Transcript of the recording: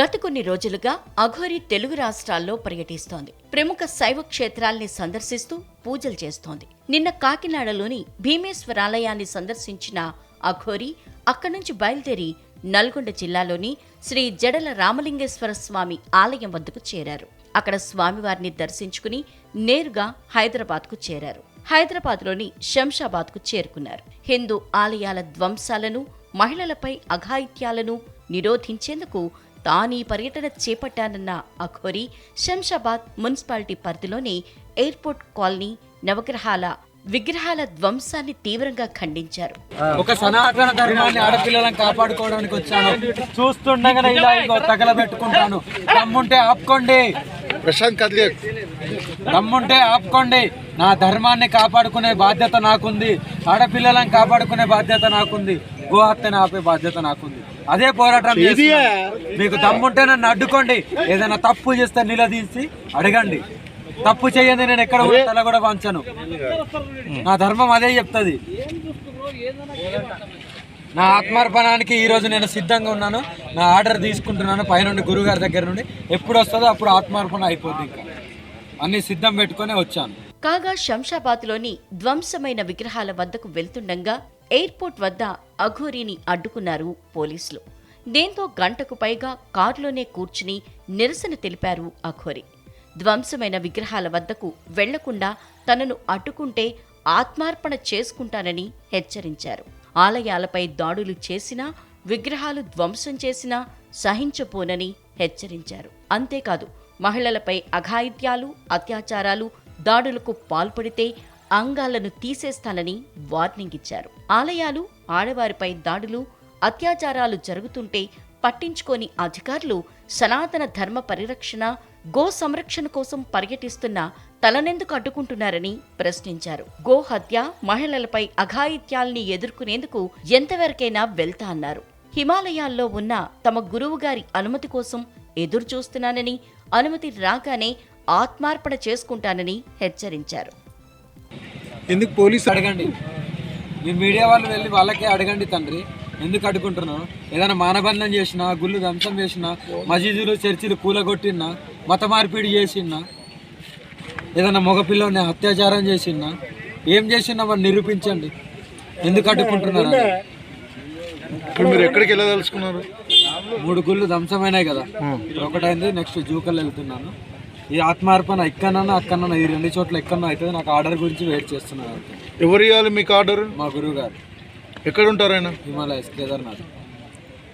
గత కొన్ని రోజులుగా అఘోరి తెలుగు రాష్ట్రాల్లో పర్యటిస్తోంది. ప్రముఖ శైవ క్షేత్రాల్ని సందర్శిస్తూ పూజలు చేస్తోంది. నిన్న కాకినాడలోని భీమేశ్వరాలయాన్ని సందర్శించిన అఘోరి అక్కడి నుంచి బయలుదేరి నల్గొండ జిల్లాలోని శ్రీ జడల రామలింగేశ్వర స్వామి ఆలయం వద్దకు చేరారు. అక్కడ స్వామివారిని దర్శించుకుని నేరుగా హైదరాబాద్కు చేరారు. హైదరాబాద్లోని శంషాబాద్కు చేరుకున్నారు. హిందూ ఆలయాల ధ్వంసాలను మహిళలపై అఘాయిత్యాలను నిరోధించేందుకు తానీ పర్యటన చేపట్టానన్న అఘోరి శంషాబాద్ మున్సిపాలిటీ పరిధిలోని ఎయిర్పోర్ట్ కాలనీ నవగ్రహాల విగ్రహాల ధ్వంసాన్ని తీవ్రంగా ఖండించారు. ఒక సనాతన ధర్మాన్ని ఆడపిల్లలను కాపాడుకోవడానికి వచ్చాను. చూస్తుండగానే ఇలా ఇగో తగలబెట్టుకుంటాను. దమ్ముంటే ఆపుకోండి. ప్రశాంత్ కదిలే. దమ్ముంటే ఆపుకోండి. నా ధర్మాన్ని కాపాడుకునే బాధ్యత నాకుంది. ఆడపిల్లలను కాపాడుకునే బాధ్యత నాకుంది. గోహత్యను ఆపే బాధ్యత నాకుంది. అదే పోరాటం. మీకు దమ్ముంటే నన్ను అడ్డుకోండి. ఏదైనా తప్పు చేస్తే నిలదీసి అడగండి. తప్పు చేయండి నేను ఎక్కడ కూడా తల కూడా వంచను. నా ధర్మం అదే చెప్తుంది. నా ఆత్మార్పణానికి ఈ రోజు నేను సిద్ధంగా ఉన్నాను. నా ఆర్డర్ తీసుకుంటున్నాను పైనుండి గురుగారి దగ్గర నుండి. ఎప్పుడు వస్తుందో అప్పుడు ఆత్మార్పణ అయిపోద్ది ఇంకా. అన్ని సిద్ధం పెట్టుకొని వచ్చాను. కాగా శంషాబాద్లోని ధ్వంసమైన విగ్రహాల వద్దకు వెళ్తుండగా ఎయిర్పోర్ట్ వద్ద అఘోరీని అడ్డుకున్నారు పోలీసులు. దీంతో గంటకు పైగా కారులోనే కూర్చుని నిరసన తెలిపారు అఘోరి. ధ్వంసమైన విగ్రహాల వద్దకు వెళ్ళకుండా తనను అడ్డుకుంటే ఆత్మార్పణ చేసుకుంటానని హెచ్చరించారు. ఆలయాలపై దాడులు చేసినా విగ్రహాలు ధ్వంసం చేసినా సహించపోనని హెచ్చరించారు. అంతేకాదు మహిళలపై అఘాయిత్యాలు అత్యాచారాలు దాడులకు పాల్పడితే అంగాలను తీసేస్తానని వార్నింగ్ ఇచ్చారు. ఆలయాలు ఆడవారిపై దాడులు అత్యాచారాలు జరుగుతుంటే పట్టించుకోని అధికారులు సనాతన ధర్మ పరిరక్షణ గో సంరక్షణ కోసం పర్యటిస్తున్న తలనెందుకు అడ్డుకుంటున్నారని ప్రశ్నించారు. గో హత్య మహిళలపై అఘాయిత్యాల్ని ఎదుర్కొనేందుకు ఎంతవరకైనా వెళ్తా అన్నారు. హిమాలయాల్లో ఉన్న తమ గురువుగారి అనుమతి కోసం ఎదురు చూస్తున్నానని అనుమతి రాగానే ఆత్మార్పణ చేసుకుంటానని హెచ్చరించారు. ఎందుకు పోలీసు అడగండి? మీ మీడియా వాళ్ళు వెళ్ళి వాళ్ళకే అడగండి తండ్రి. ఎందుకు అడుగుంటున్నాను ఏదైనా మానబంధం చేసినా గుళ్ళు ధ్వంసం చేసినా మసీదులు చర్చిలు కూలగొట్టినా మత మార్పిడి చేసినా ఏదైనా మగపిల్లని అత్యాచారం చేసినా ఏం చేసినా మరి నిరూపించండి. ఎందుకు అడ్డుకుంటున్నారు అని. ఇప్పుడు మీరు ఎక్కడికి వెళ్ళదలుచుకున్నారు? మూడు గుళ్ళు ధ్వంసమైనాయి కదా. ఒకటైంది నెక్స్ట్ జూకల్ వెళ్తున్నాను. ఈ ఆత్మార్పణ ఎక్కడన్నా అక్కడన్నా ఈ రెండు చోట్ల ఎక్కడన్నా అవుతుంది. నాకు ఆర్డర్ గురించి వెయిట్ చేస్తున్నాను అంతే. ఎవరు ఇవ్వాలి మీకు ఆర్డర్? మా గురువు గారు ఎక్కడ ఉంటారు ఆయన? హిమాలయస్ కేదార్నాథ్.